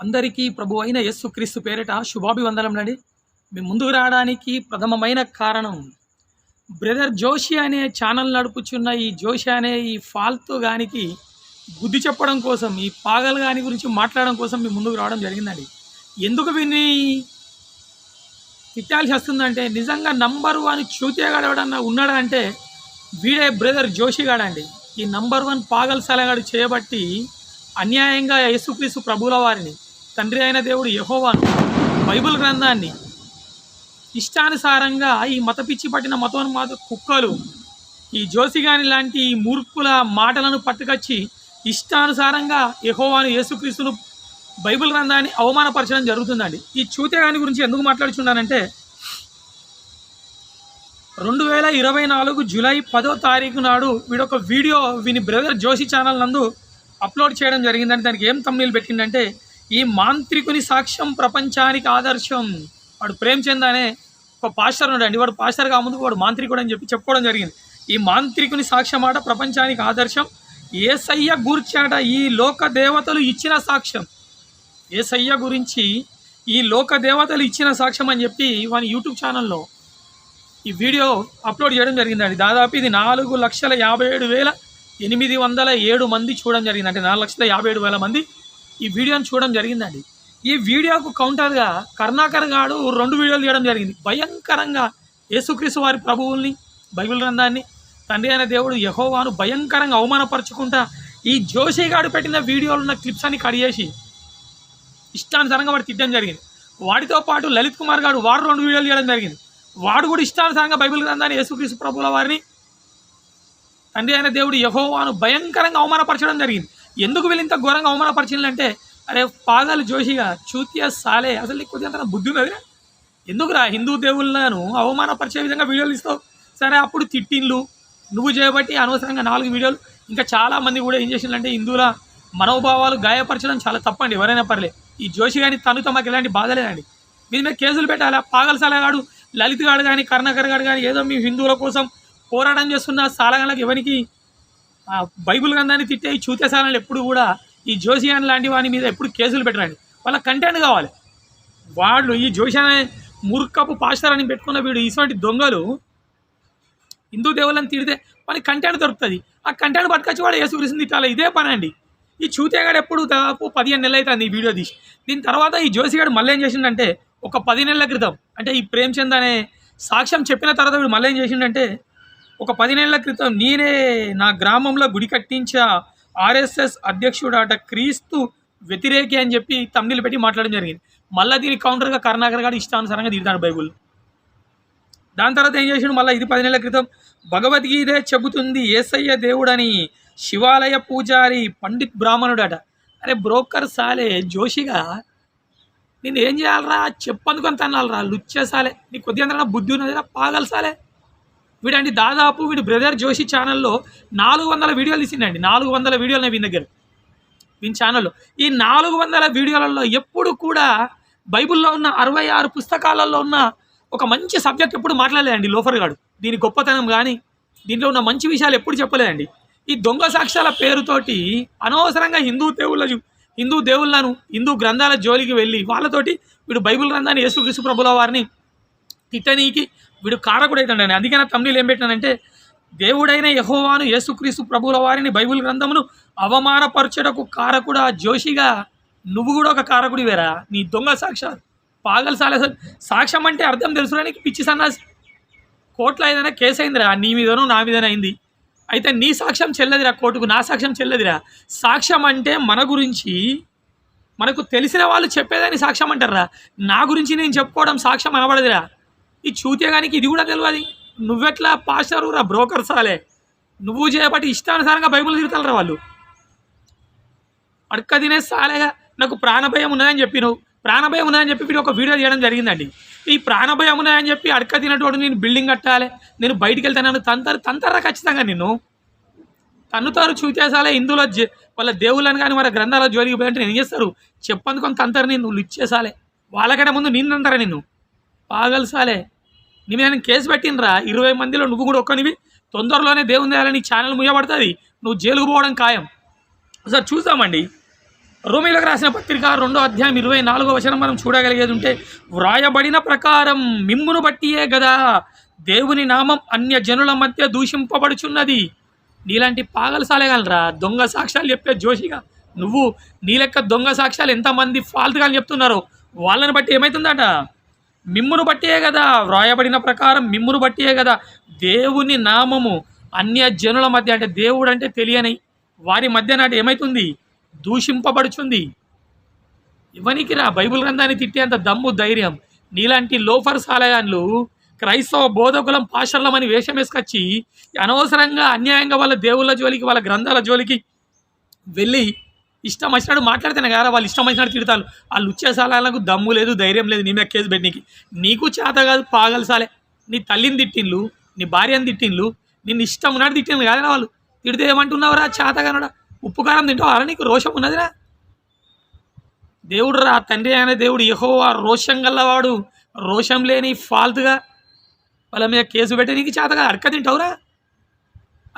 అందరికీ ప్రభు అయిన యస్సు క్రీస్తు పేరిట శుభాభివందనములండి మీ ముందుకు రావడానికి ప్రథమమైన కారణం బ్రదర్ జోషి అనే ఛానల్ నడుపుచున్న ఈ జోషి అనే ఈ ఫాల్తు గానికి బుద్ధి చెప్పడం కోసం ఈ పాగల్ గాని గురించి మాట్లాడడం కోసం మీ ముందుకు రావడం జరిగిందండి. ఎందుకు విని తిట్టాల్సి వస్తుందంటే నిజంగా నంబర్ వన్ చూతేగాడు ఎవడన్నా ఉన్నాడా అంటే వీడే బ్రదర్ జోషి గాడండి. ఈ నంబర్ వన్ పాగల్ సలగాడు చేయబట్టి అన్యాయంగా యేసుక్రీస్తు ప్రభుల వారిని తండ్రి అయిన దేవుడు యహోవాను బైబిల్ గ్రంథాన్ని ఇష్టానుసారంగా ఈ మత పిచ్చి పట్టిన మతోన్మాద కుక్కలు ఈ జోసిగాని లాంటి ఈ మూర్ఖుల మాటలను పట్టుకొచ్చి ఇష్టానుసారంగా యహోవాను యేసుక్రీస్తును బైబిల్ గ్రంథాన్ని అవమానపరచడం జరుగుతుందండి. ఈ చూతేగాని గురించి ఎందుకు మాట్లాడుచున్నానంటే రెండు వేల ఇరవై నాలుగు జూలై పదో తారీఖు నాడు వీడొక వీడియో వీని బ్రదర్ జోషి ఛానల్ నందు అప్లోడ్ చేయడం జరిగిందని దానికి ఏం తమ్నీళ్ళు పెట్టిందంటే ఈ మాంత్రికుని సాక్ష్యం ప్రపంచానికి ఆదర్శం. వాడు ప్రేమ్చంద్ అనే ఒక పాస్టర్ ఉన్నాడు వాడు పాస్టర్ కాముందుకు వాడు మాంత్రికుడు అని చెప్పి చెప్పుకోవడం జరిగింది. ఈ మాంత్రికుని సాక్ష్యం ఆట ప్రపంచానికి ఆదర్శం. ఏసయ్య గూర్చాట ఈ లోక దేవతలు ఇచ్చిన సాక్ష్యం. ఏసయ్య గురించి ఈ లోక దేవతలు ఇచ్చిన సాక్ష్యం అని చెప్పి వాని యూట్యూబ్ ఛానల్లో ఈ వీడియో అప్లోడ్ చేయడం జరిగిందండి. దాదాపు ఇది నాలుగు లక్షల యాభై ఏడు వేల ఎనిమిది వందల ఏడు మంది చూడడం జరిగింది. అంటే నాలుగు లక్షల యాభై ఏడు వేల మంది ఈ వీడియోని చూడడం జరిగిందండి. ఈ వీడియోకు కౌంటర్గా కర్ణాకర్ గాడు రెండు వీడియోలు చేయడం జరిగింది. భయంకరంగా యేసుక్రీస్తు వారి ప్రభువుల్ని బైబిల్ గ్రంథాన్ని తండ్రి అయిన దేవుడు యహోవాను భయంకరంగా అవమానపరుచుకుంటా ఈ జోషి గాడు పెట్టిన వీడియోలు ఉన్న క్లిప్స్ అని కట్ చేసి ఇష్టానుసారంగా వాడు తిట్టడం జరిగింది. వాడితో పాటు లలిత్ కుమార్ గారు వాడు రెండు వీడియోలు చేయడం జరిగింది. వాడు కూడా ఇష్టానుసారంగా బైబిల్ గ్రంథాన్ని యేసుక్రీస్తు ప్రభుల వారిని తండ్రి అయిన దేవుడు యహోవాను భయంకరంగా అవమానపరచడం జరిగింది. ఎందుకు వీళ్ళు ఇంత ఘోరంగా అవమానపరిచిందంటే అరే పాదాలు జోషిగా చూతియా సాలే అసలు నీకు కొద్దిగా బుద్ధి ఉన్నది ఎందుకురా హిందూ దేవుళ్ళను అవమానపరిచే విధంగా వీడియోలు ఇస్తావు సరే అప్పుడు తిట్టిన్లు నువ్వు చేయబట్టి అనవసరంగా నాలుగు వీడియోలు. ఇంకా చాలా మంది కూడా ఏం చేసిందంటే హిందువుల మనోభావాలు గాయపరచడం చాలా తప్పండి ఎవరైనా పర్లే. ఈ జోషి కానీ తనుతో మాకు ఎలాంటి బాధ లేదండి. మీ మీద కేసులు పెట్టాలి? పాగల సాలగాడు లలిత్ గాడు కానీ కర్ణాకర్ గాడు కానీ ఏదో మీ హిందువుల కోసం పోరాటం చేస్తున్న సాలగాళ్ళకి ఎవరికి బైబిల్ గ్రంథాన్ని తిట్టే ఈ చూతేశాలను ఎప్పుడు కూడా ఈ జోషియాన్ లాంటి వాని మీద ఎప్పుడు కేసులు పెట్టరండి. వాళ్ళ కంటెంట్ కావాలి. వాళ్ళు ఈ జోషియాన్ అనే మూర్ఖపు పాస్టర్ అని పెట్టుకున్న వీడు ఇటువంటి దొంగలు హిందూ దేవుళ్ళని తిడితే వానికి కంటెంట్ దొరుకుతుంది. ఆ కంటెంట్ పట్టుకొచ్చి వాడు యేసుక్రీస్తుని తిట్టాలి. ఇదే పని అండి ఈ చూతేగాడు ఎప్పుడు దాదాపు పదిహేను నెలలు అవుతుంది ఈ వీడియో తీసి. దీని తర్వాత ఈ జోషిగాడు మళ్ళీ ఏం చేసిండంటే ఒక పది నెలల క్రితం అంటే ఈ ప్రేమ్చంద్ అనే సాక్ష్యం చెప్పిన తర్వాత వీడు మళ్ళీ ఏం చేసిండంటే ఒక పది నెలల క్రితం నేనే నా గ్రామంలో గుడి కట్టించా. ఆర్ఎస్ఎస్ అధ్యక్షుడాట క్రీస్తు వ్యతిరేకి అని చెప్పి తమిళ పెట్టి మాట్లాడడం జరిగింది. మళ్ళీ దీని కౌంటర్గా కరుణాకర్ గారు ఇష్టానుసారంగా తిడతాడు బైబుల్. దాని తర్వాత ఏం చేసాడు? మళ్ళీ ఇది పది నెలల క్రితం భగవద్గీతే చెబుతుంది ఏసయ్య దేవుడని శివాలయ పూజారి పండిత్ బ్రాహ్మణుడట. అరే బ్రోకర్ సాలే జోషిగా నేను ఏం చేయాలరా? చెప్పందుకొని తన్నాలరా లుచ్చే సాలే. నీ కొద్దిగా బుద్ధి ఉన్నదిరా పాగలు సాలే. వీడండి దాదాపు వీడు బ్రదర్ జోషి ఛానల్లో నాలుగు వందల వీడియోలు తీసిండండి. నాలుగు వందల వీడియోలు వీని దగ్గర వీని ఛానల్లో. ఈ నాలుగు వందల వీడియోలలో ఎప్పుడు కూడా బైబిల్లో ఉన్న అరవై ఆరు పుస్తకాలలో ఉన్న ఒక మంచి సబ్జెక్ట్ ఎప్పుడు మాట్లాడలేదండి లోఫర్ గాడు. దీని గొప్పతనం కానీ దీంట్లో ఉన్న మంచి విషయాలు ఎప్పుడు చెప్పలేదండి. ఈ దొంగ సాక్ష్యాల పేరుతోటి అనవసరంగా హిందూ దేవుళ్ళ హిందూ దేవుళ్ళను హిందూ గ్రంథాల జోలికి వెళ్ళి వాళ్ళతోటి వీడు బైబిల్ గ్రంథాన్ని యేసుక్రీస్తు ప్రభుల వారిని తిట్టనీకి వీడు కారకుడు అవుతాడండి అందుకే నా తమ్ముళ్ళు ఏం పెట్టానంటే దేవుడైన యహోవాను యేసుక్రీస్తు ప్రభుల వారిని బైబిల్ గ్రంథమును అవమానపరచుటకు కారకుడా జోషిగా నువ్వు కూడా ఒక కారకుడి వేరా నీ దొంగ సాక్ష్యాలు. పాగలు సాలే సాక్ష్యం అంటే అర్థం తెలుసుడానికి పిచ్చి సన్నాసి? కోర్టులో ఏదైనా కేసు అయిందిరా నీ మీదనో నా మీదనో అయింది. అయితే నీ సాక్ష్యం చెల్లదిరా కోర్టుకు నా సాక్ష్యం చెల్లదిరా. సాక్ష్యం అంటే మన గురించి మనకు తెలిసిన వాళ్ళు చెప్పేదని సాక్ష్యం అంటారా? నా గురించి నేను చెప్పుకోవడం సాక్ష్యం అనబడదురా. ఈ చూతేగానికి ఇది కూడా తెలియదు నువ్వెట్లా పాస్టరు రా బ్రోకర్ సాలే. నువ్వు చేయబట్టి ఇష్టానుసారంగా బైబిల్ తిరుగుతారా వాళ్ళు? అడక్క తినే సాలేగా. నాకు ప్రాణభయం ఉన్నదని చెప్పి నువ్వు ప్రాణభయం ఉన్నదని చెప్పి వీడు ఒక వీడియో చేయడం జరిగిందండి. ఈ ప్రాణభయం ఉన్నదని చెప్పి అడక్క తినటువంటి నేను బిల్డింగ్ కట్టాలి. నేను బయటికి వెళ్తాను తంతరు తంతరా ఖచ్చితంగా నిన్ను. తన్నుతారు చూచేసాలే హిందువుల వాళ్ళ దేవుళ్ళని కానీ వాళ్ళ గ్రంథాల జోలికి పోయంటే నేను ఏం చేస్తారు? చెప్పందుకొని తంతరు నేను నువ్వు ఇచ్చేసాలే వాళ్ళకంటే ముందు నిన్నంటారా నిన్ను? పాగల్సాలే నీ మీద నేను కేసు పెట్టినరా ఇరవై మందిలో నువ్వు కూడా ఒక్కనివి. తొందరలోనే దేవుని దేవాలని ఛానల్ ముయ్యబడుతుంది. నువ్వు జైలుకు పోవడం ఖాయం. సార్ చూద్దామండి. రోమిలకు రాసిన పత్రిక రెండో అధ్యాయం ఇరవై నాలుగో వచనం మనం చూడగలిగేది ఉంటే వ్రాయబడిన ప్రకారం మిమ్మును బట్టియే గదా. దేవుని నామం అన్య జనుల మధ్య దూషింపబడుచున్నది. నీలాంటి పాగలు సాలేగలరా దొంగ సాక్ష్యాలు చెప్పే జోషిగా. నువ్వు నీ లెక్క దొంగ సాక్ష్యాలు ఎంతమంది ఫాల్తుగా చెప్తున్నారో? వాళ్ళని బట్టి ఏమవుతుందట మిమ్మును బట్టియే కదా వ్రాయబడిన ప్రకారం మిమ్మును బట్టియే కదా దేవుని నామము అన్య జనుల మధ్య అంటే దేవుడు అంటే తెలియని వారి మధ్య నాటి ఏమవుతుంది దూషింపబడుచుంది. ఇవనికి రా? బైబిల్ గ్రంథాన్ని తిట్టేంత దమ్ము ధైర్యం? నీలాంటి లోఫర్ సాలయాన్లు క్రైస్తవ బోధకులం పాషర్లమని వేషం వేసుకొచ్చి అనవసరంగా అన్యాయంగా వాళ్ళ దేవుళ్ళ జోలికి వాళ్ళ గ్రంథాల జోలికి వెళ్ళి ఇష్టం వచ్చినట్టు మాట్లాడితేనే కదా వాళ్ళు ఇష్టం వచ్చినట్టు తిడతారు. వాళ్ళు వచ్చే సాలాలకు దమ్ము లేదు ధైర్యం లేదు నీ మీద కేసు పెట్టినకి. నీకు చేత కాదు పాగలసాలే నీ తల్లిని తిట్టిండ్లు నీ భార్యని తిట్టిండ్లు నిన్ను ఇష్టం ఉన్నట్టు తిట్టిండ్రు కదా వాళ్ళు. తిడితే ఏమంటున్నావురా? చేతగానడా ఉప్పు కారం తింటావు నీకు? రోషం ఉన్నదిరా. దేవుడు రా తండ్రి అయిన దేవుడు యహో రోషం గల్లవాడు రోషం లేని ఫాల్తుగా వాళ్ళ మీద కేసు పెట్టి నీకు చేతగా అడక తింటావురా.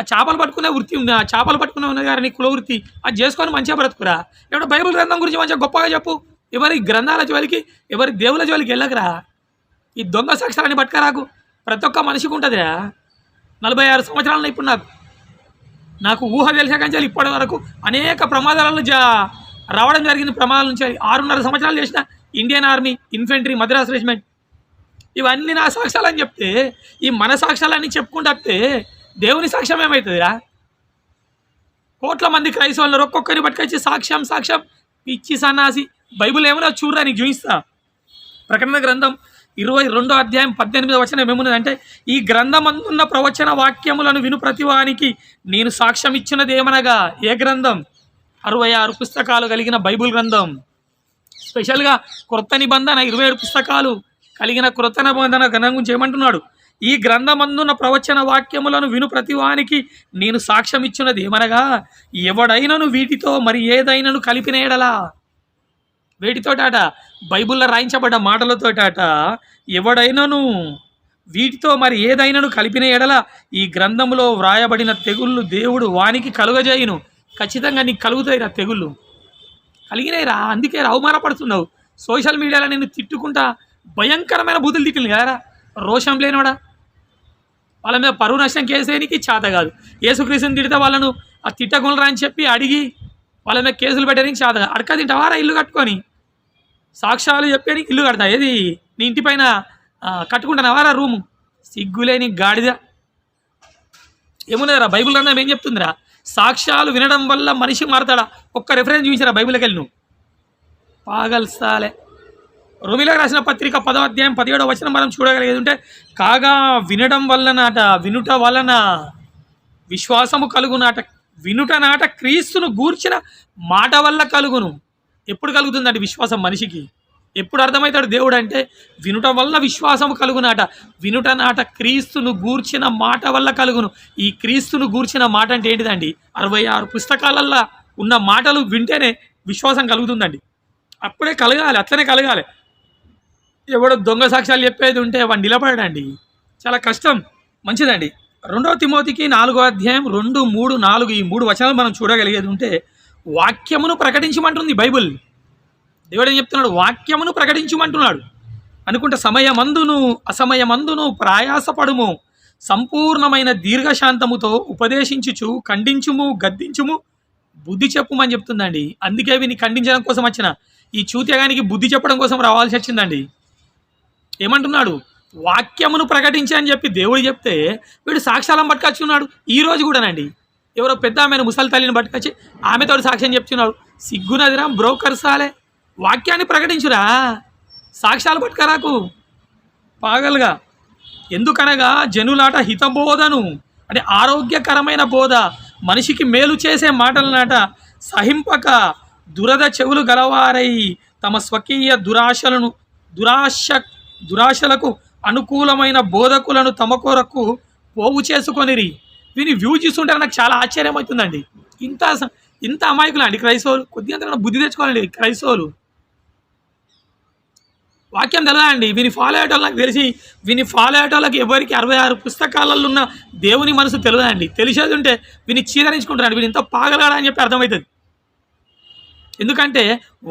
ఆ చేపలు పట్టుకునే వృత్తి ఉంది? ఆ చేపలు పట్టుకునే ఉన్నది కానీ కుల వృత్తి. అది చేసుకొని మంచిగా బ్రతుకురా. ఎవడో బైబిల్ గ్రంథం గురించి మంచిగా గొప్పగా చెప్పు. ఎవరి గ్రంథాల జోలికి ఎవరి దేవుల జోలికి వెళ్ళకరా? ఈ దొంగ సాక్ష్యాలని పట్టుకరాకు. ప్రతి ఒక్క మనిషికి ఉంటుందిరా. నలభై ఆరు సంవత్సరాలను ఇప్పుడు నాకు. నాకు ఊహ తెలిసాకంచాలి ఇప్పటి వరకు అనేక ప్రమాదాలను జా రావడం జరిగింది ప్రమాదాల నుంచి ఆరున్నర సంవత్సరాలు చేసిన Indian army infantry Madras regiment. ఇవన్నీ నా సాక్ష్యాలని చెప్తే ఈ మన సాక్ష్యాలన్నీ చెప్పుకుంటే దేవుని సాక్ష్యం ఏమవుతుందిరా కోట్ల మంది క్రైస్తవులు ఒక్కొక్కరిని పట్టుకొచ్చి సాక్ష్యం సాక్ష్యం పిచ్చి సన్నాసి బైబుల్ ఏమైనా చూడరా నీకు చూపిస్తా. ప్రకటన గ్రంథం ఇరవై రెండో అధ్యాయం పద్దెనిమిదో వచనం ఏమున్నదంటే ఈ గ్రంథం అందున్న ప్రవచన వాక్యములను విను ప్రతివానికి నేను సాక్ష్యం ఇచ్చినది ఏమనగా? ఏ గ్రంథం? అరవై ఆరు పుస్తకాలు కలిగిన బైబిల్ గ్రంథం. స్పెషల్గా క్రొత్త నిబంధన ఇరవై ఏడు పుస్తకాలు కలిగిన క్రొత్త నిబంధన గ్రంథం గురించి ఏమంటున్నాడు? ఈ గ్రంథమందున్న ప్రవచన వాక్యములను విను ప్రతివానికి నేను సాక్ష్యం ఇచ్చినది ఏమనగా ఎవడైనను వీటితో మరి ఏదైనను కలిపిన వీటితోటాట వేటితోటాట? బైబిల్లో రాయించబడ్డ మాటలతోటాట ఎవడైనను వీటితో మరి ఏదైనను కలిపిన ఎడల? ఈ గ్రంథంలో వ్రాయబడిన తెగుళ్ళు దేవుడు వానికి కలుగజేయును. ఖచ్చితంగా నీకు కలుగుతాయిరా తెగుళ్ళు. కలిగినాయిరా అందుకే అవమానపడుతున్నావు. సోషల్ మీడియాలో నేను తిట్టుకుంటా భయంకరమైన బూతులు తిట్టింది కదరా. రోషం లేనివాడా? వాళ్ళ మీద పరువు నష్టం కేసేనికి చేత కాదు. ఏసుక్రీస్తుని తిడితే వాళ్ళను ఆ తిట్టకుండా అని చెప్పి అడిగి వాళ్ళ మీద కేసులు పెట్టడానికి చేత కాదు. అడక తింటావారా ఇల్లు కట్టుకొని? సాక్ష్యాలు చెప్పేనికి ఇల్లు కడతా. ఏది? నీ ఇంటి పైన ఆ, కట్టుకుంటానవారా రూము? సిగ్గులేని గాడిద. ఏమున్నదిరా? బైబిల్ అన్నా ఏం చెప్తుందిరా? సాక్ష్యాలు వినడం వల్ల మనిషి మారతాడా? ఒక్క రెఫరెన్స్ చూసారా బైబిల్కి వెళ్ళి నువ్వు పాగల్సాలే రోమిలకు రాసిన పత్రిక పదో అధ్యాయం పదిహేడో వచనం మనం చూడగలిగేది ఉంటే కాగా వినడం వల్లనాట వినుట వలన విశ్వాసము కలుగునాట. వినుట నాట క్రీస్తును గూర్చిన మాట వల్ల కలుగును. ఎప్పుడు కలుగుతుందండి విశ్వాసం మనిషికి? ఎప్పుడు అర్థమవుతాడు దేవుడు అంటే వినుట వల్ల విశ్వాసము కలుగునాట. వినుట నాట క్రీస్తును గూర్చిన మాట వల్ల కలుగును. ఈ క్రీస్తును గూర్చిన మాట అంటే ఏంటిదండి? అరవై ఆరు పుస్తకాలల్లో ఉన్న మాటలు వింటేనే విశ్వాసం కలుగుతుందండి. అప్పుడే కలగాలి అట్లనే కలగాలి. ఎవడో దొంగ సాక్ష్యాలు చెప్పేది ఉంటే వాడు నిలబడండి చాలా కష్టం. మంచిదండి. రెండవ తిమోతికి నాలుగో అధ్యాయం రెండు మూడు నాలుగు ఈ మూడు వచనాలు మనం చూడగలిగేది ఉంటే వాక్యమును ప్రకటించమంటుంది బైబిల్. దేవుడు ఏం చెప్తున్నాడు? వాక్యమును ప్రకటించమంటున్నాడు. అనుకుంటే సమయమందును అసమయమందును ప్రయాసపడుము. సంపూర్ణమైన దీర్ఘశాంతముతో ఉపదేశించుచు ఖండించుము గద్దించుము బుద్ధి చెప్పుమని చెప్తుందండి. అందుకే వీని ఖండించడం కోసం వచ్చిన. ఈ చూత్యగానికి బుద్ధి చెప్పడం కోసం రావాల్సి వచ్చిందండి. ఏమంటున్నాడు? వాక్యమును ప్రకటించి అని చెప్పి దేవుడు చెప్తే వీడు సాక్ష్యాలను పట్టుకొచ్చున్నాడు ఈ రోజు కూడానండి. ఎవరో పెద్ద ఆమెను ముసలి తల్లిని పట్టుకొచ్చి ఆమెతో సాక్ష్యం చెప్తున్నాడు. సిగ్గునదిరా బ్రోకర్ సాలే. వాక్యాన్ని ప్రకటించురా. సాక్ష్యాలు పట్టుకరాకు. పాగలుగా. ఎందుకనగా జనులాట హితబోధను అంటే ఆరోగ్యకరమైన బోధ మనిషికి మేలు చేసే మాటలనాట సహింపక దురద చెవులు గలవారై తమ స్వకీయ దురాశలను దురాశ దురాశలకు అనుకూలమైన బోధకులను తమ కొరకు పోగు చేసుకొనిరి. వీని వ్యూ చూస్తుంటే నాకు చాలా ఆశ్చర్యం అవుతుందండి ఇంత ఇంత అమాయకులు అండి క్రైస్తవులు. కొద్దిగా బుద్ధి తెచ్చుకోవాలండి క్రైస్తవులు. వాక్యం తెలదండి వీని ఫాలో అయ్యేటోళ్ళు నాకు తెలిసి వీని ఫాలో అయ్యేటోళ్ళకి ఎవరికి అరవై ఆరు పుస్తకాలలో ఉన్న దేవుని మనసు తెలియదండి తెలిసేది ఉంటే వీని చీదరించుకుంటారండి వీని ఇంత పాగలగాడా అని చెప్పి అర్థమవుతుంది. ఎందుకంటే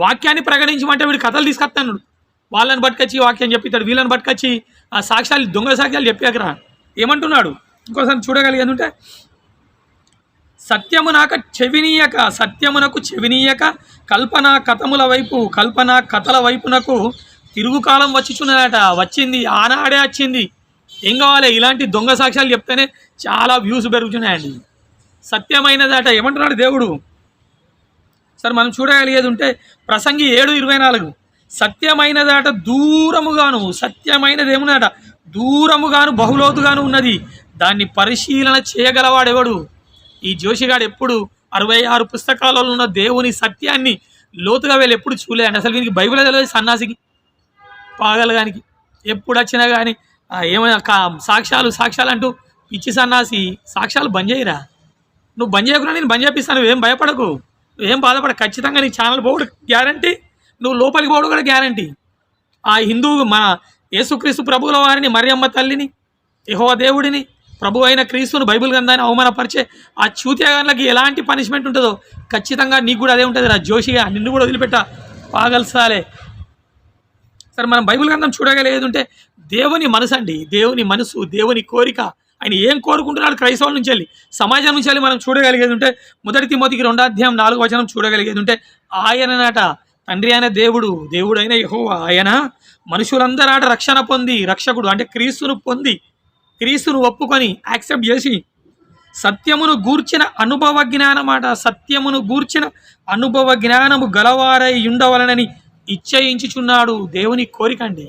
వాక్యాన్ని ప్రకటించమంటే వీడు కథలు తీసుకొస్తాను వాళ్ళని పట్టుకొచ్చి వాక్యం చెప్పిస్తాడు వీళ్ళని పట్టుకొచ్చి ఆ సాక్ష్యాలు దొంగ సాక్ష్యాలు చెప్పాకరా ఏమంటున్నాడు? ఇంకోసారి చూడగలిగేది ఉంటే సత్యమునాక చెవినీయక సత్యమునకు చెవినీయక కల్పన కథముల వైపు కల్పన కథల వైపునకు తిరుగుకాలం వచ్చిచున్నదట. వచ్చింది ఆనాడే వచ్చింది. ఏం కావాలి? ఇలాంటి దొంగ సాక్ష్యాలు చెప్తేనే చాలా వ్యూస్ పెరుగుతున్నాయండి సత్యమైనదట. ఏమంటున్నాడు దేవుడు? సరే మనం చూడగలిగేది ఉంటే ప్రసంగి ఏడు ఇరవై నాలుగు. సత్యమైనదాట దూరముగాను సత్యమైనది దూరముగాను బహులోతుగాను ఉన్నది. దాన్ని పరిశీలన చేయగలవాడెవడు? ఈ జోషిగాడు ఎప్పుడు అరవై ఆరు పుస్తకాలలో ఉన్న దేవుని సత్యాన్ని లోతుగా వీళ్ళు ఎప్పుడు చూలేదండి అసలు వీనికి బైబిల్ తెలియదు సన్నాసికి పాగలగానికి. ఎప్పుడు వచ్చినా కానీ ఏమైనా కా- సాక్ష్యాలు సాక్ష్యాలు అంటూ పిచ్చి సన్నాసి సాక్ష్యాలు బంద్ చేయరా? నువ్వు బంద్ చేయకుండా నేను బంద్ చేపిస్తాను నువ్వేం భయపడకు. నువ్వేం బాధపడ ఖచ్చితంగా నీ ఛానల్ పోవడం గ్యారంటీ నువ్వు లోపలికి పోవడం కూడా గ్యారంటీ. ఆ హిందూ మన యేసుక్రీస్తు ప్రభువుల వారిని మరియమ్మ తల్లిని యెహోవా దేవుడిని ప్రభు అయిన క్రీస్తును బైబిల్ గ్రంథాన్ని అవమానపరిచే ఆ చూత్యాగాన్లకి ఎలాంటి పనిష్మెంట్ ఉంటుందో ఖచ్చితంగా నీకు కూడా అదే ఉంటుంది రా జోషిగా. నిన్ను కూడా వదిలిపెట్ట. పాగల్సాలే సరే మనం బైబిల్ గ్రంథం చూడగలేదుంటే దేవుని మనసు అండి. దేవుని మనసు దేవుని కోరిక. ఆయన ఏం కోరుకుంటున్నాడు క్రైస్తవుల నుంచి వెళ్ళి సమాజం నుంచి వెళ్ళి మనం చూడగలిగేది ఉంటే మొదటి తిమోతికి రెండో అధ్యాయం నాలుగు వచనం చూడగలిగేది ఉంటే ఆయననాట తండ్రి అయిన దేవుడు దేవుడైన యహో ఆయన మనుషులందరాట రక్షణ పొంది రక్షకుడు అంటే క్రీస్తును పొంది క్రీస్తును ఒప్పుకొని యాక్సెప్ట్ చేసి సత్యమును గూర్చిన అనుభవ జ్ఞానమాట సత్యమును గూర్చిన అనుభవ జ్ఞానము గలవారై ఉండవలనని ఇచ్చయించుచున్నాడు దేవుని కోరిక అండి.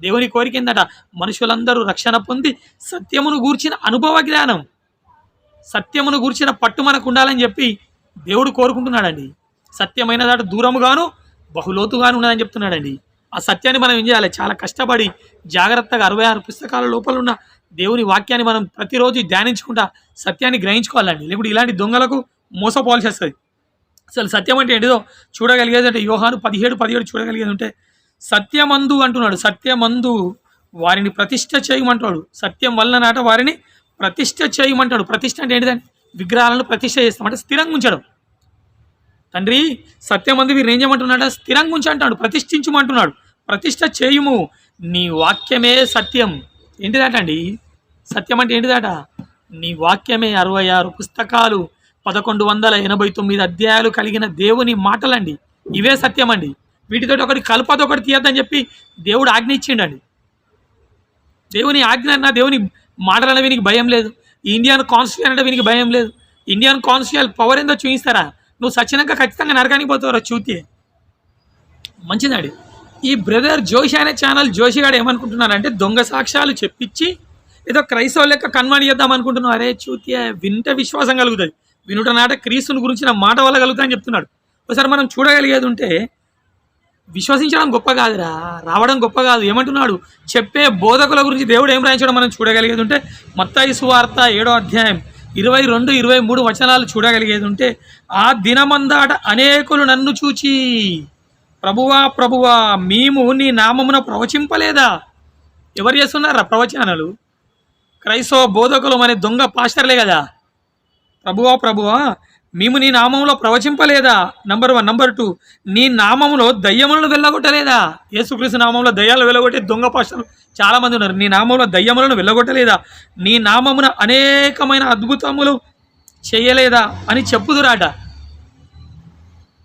దేవుని కోరిక ఏందట? మనుషులందరూ రక్షణ పొంది సత్యమును గూర్చిన అనుభవ జ్ఞానం. సత్యమును గూర్చిన పట్టు మనకు ఉండాలని చెప్పి దేవుడు కోరుకుంటున్నాడండి. సత్యమైనదాట దూరముగాను బహులోతుగాను ఉన్నదని చెప్తున్నాడండి. ఆ సత్యాన్ని మనం ఏం చేయాలి? చాలా కష్టపడి జాగ్రత్తగా అరవై ఆరు పుస్తకాల లోపల ఉన్న దేవుని వాక్యాన్ని మనం ప్రతిరోజు ధ్యానించుకుంటా సత్యాన్ని గ్రహించుకోవాలండి. లేకుంటే ఇలాంటి దొంగలకు మోసపోవాల్సి వస్తుంది. అసలు సత్యం అంటే ఏంటిదో చూడగలిగేది అంటే యోహాను పదిహేడు పదిహేడు చూడగలిగేది అంటే సత్యమందు అంటున్నాడు. సత్యమందు వారిని ప్రతిష్ట చేయమంటాడు. సత్యం వల్ల నాట వారిని ప్రతిష్ట చేయమంటాడు. ప్రతిష్ట అంటే ఏంటిదండి? విగ్రహాలను ప్రతిష్ట చేస్తాం. అంటే స్థిరంగా ఉంచడం. తండ్రి సత్యమంది వీరిని ఏం చేయమంటున్నాడు స్థిరంగా ఉంచి అంటాడు ప్రతిష్ఠించమంటున్నాడు. ప్రతిష్ట చేయుము నీ వాక్యమే సత్యం. ఏంటిదట అండి? సత్యం అంటే ఏంటిదట? నీ వాక్యమే అరవై ఆరు పుస్తకాలు పదకొండు వందల ఎనభై తొమ్మిది అధ్యాయాలు కలిగిన దేవుని మాటలండి. ఇవే సత్యం అండి. వీటితోటి ఒకటి కలపతో ఒకటి తీయద్దని చెప్పి దేవుడు ఆజ్ఞ ఇచ్చిండండి. దేవుని ఆజ్ఞ అన్న దేవుని మాటలన్న వీనికి భయం లేదు. ఇండియన్ కాన్స్టిట్యూషన్ అంటే వీనికి భయం లేదు. ఇండియన్ కాన్స్టిట్యూషన్ పవర్ ఏందో చూపిస్తారా? నువ్వు సచ్చినాక ఖచ్చితంగా నరకానికి పోతావురా చూతే. మంచిదండి. ఈ బ్రదర్ జోషి అనే ఛానల్ జోషి గారు ఏమనుకుంటున్నారంటే దొంగ సాక్ష్యాలు చెప్పించి ఏదో క్రైస్తవ లెక్క కన్వర్ట్ చేద్దాం అనుకుంటున్నావు. అరే చూతే వింటే విశ్వాసం కలుగుతుంది. వినుట నాట క్రీస్తుని గురించిన మాట వల్ల కలుగుతాయని చెప్తున్నాడు. ఒకసారి మనం చూడగలిగేది ఉంటే విశ్వసించడం గొప్ప కాదురా రావడం గొప్ప కాదు. ఏమంటున్నాడు? చెప్పే బోధకుల గురించి దేవుడు ఏం రాయించడం మనం చూడగలిగేది ఉంటే మత్తాయి సువార్త ఏడో అధ్యాయం ఇరవై రెండు ఇరవై మూడు వచనాలు చూడగలిగేది ఉంటే ఆ దినమందాట అనేకులు నన్ను చూచి ప్రభువా ప్రభువా మేము నీ నామమున ప్రవచింపలేదా? ఎవరు చేస్తున్నారా ప్రవచనాలు? క్రైస్తవ బోధకులు అనే దొంగ పాస్టర్లే కదా. ప్రభువా ప్రభువా మేము నీ నామంలో ప్రవచింపలేదా? నంబర్ వన్ నంబర్ టూ నీ నామంలో దయ్యములను వెళ్ళగొట్టలేదా? యేసుక్రీస్తు నామంలో దయ్యాలు వెళ్ళగొట్టే దొంగ పాస్టర్లు చాలామంది ఉన్నారు. నీ నామంలో దయ్యములను వెళ్ళగొట్టలేదా? నీ నామమున అనేకమైన అద్భుతములు చేయలేదా? అని చెప్పుదురాట.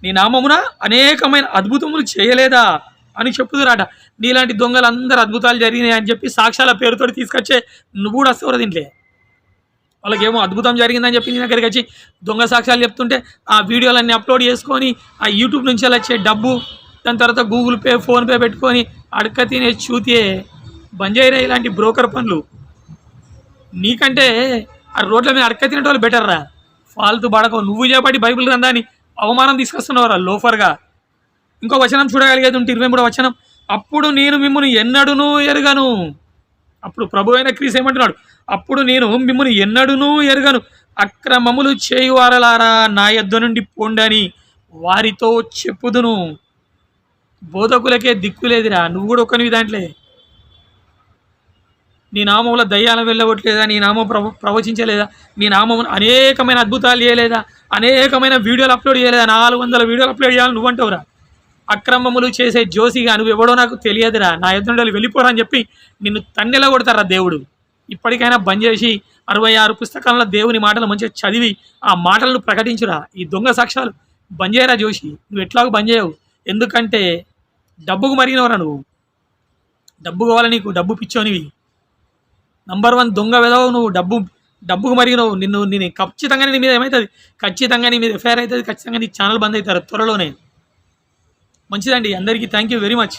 నీ నామమున అనేకమైన అద్భుతములు చేయలేదా? అని చెప్పుదురాట. నీలాంటి దొంగలు అందరు అద్భుతాలు జరిగినాయి అని చెప్పి సాక్ష్యాల పేరుతో తీసుకొచ్చే నువ్వు కూడా వస్తావు దీంట్లో? వాళ్ళకేమో అద్భుతం జరిగిందని చెప్పి నీ దగ్గరికి వచ్చి దొంగ సాక్ష్యాలు చెప్తుంటే ఆ వీడియోలన్నీ అప్లోడ్ చేసుకొని ఆ యూట్యూబ్ నుంచి వచ్చే డబ్బు దాని తర్వాత గూగుల్ పే ఫోన్పే పెట్టుకొని అడక తినే చూతే బంజైరా ఇలాంటి బ్రోకర్ పనులు? నీకంటే ఆ రోడ్ల మీద అడక తినేటోళ్ళు బెటర్ రా ఫాల్తు బడకవు నువ్వు చేపట్టి బైబిల్ గ్రంథాన్ని అవమానం తీసుకొస్తున్నావురా లోఫర్గా. ఇంకో వచనం చూడగలిగేది ఉంటే ఇరవై మూడో వచనం. అప్పుడు నేను మిమ్మల్ని ఎన్నడునూ ఎరగను. అప్పుడు ప్రభు అయిన క్రీస్ ఏమంటున్నాడు? అప్పుడు నేను మిమ్మల్ని ఎన్నడూనూ ఎరగను. అక్రమములు చేయువారలారా నా యొద్ద నుండి పోండని వారితో చెప్పుదును. బోధకులకే దిక్కులేదురా నువ్వు కూడా ఒక్కనివి దాంట్లే. నీ నామంలో దయ్యాలను వెళ్ళగొట్టలేదా? నీ నామం ప్రవ ప్రవచించలేదా? నీ నామం అనేకమైన అద్భుతాలు చేయలేదా? అనేకమైన వీడియోలు అప్లోడ్ చేయలేదా? నాలుగు వందల వీడియోలు అప్లోడ్ చేయాలని నువ్వంటావురా అక్రమములు చేసే జోసిగా నువ్వు ఎవడో నాకు తెలియదురా నా ఎదురు వెళ్ళిపోరా అని చెప్పి నిన్ను తన్నెలా కొడతారా దేవుడు? ఇప్పటికైనా బంద్ చేసి అరవై ఆరు పుస్తకాలలో దేవుని మాటలు మంచిగా చదివి ఆ మాటలను ప్రకటించురా. ఈ దొంగ సాక్ష్యాలు బంద్ చేయరా జోషి? నువ్వు ఎట్లాగో బంద్ చేయవు. ఎందుకంటే డబ్బుకు మరిగినవరా నువ్వు? డబ్బు కావాలి నీకు డబ్బు పిచ్చోనివి. నంబర్ వన్ దొంగ వెదవు నువ్వు డబ్బు డబ్బుకు మరిగినవు. నిన్ను నేను ఖచ్చితంగా నీ మీద ఏమవుతుంది ఖచ్చితంగా నీ మీద ఎఫ్ఐఆర్ అవుతుంది ఖచ్చితంగా నీ ఛానల్ బంద్ అవుతారు త్వరలోనే. మంచిదండి. అందరికీ థ్యాంక్ యూ వెరీ మచ్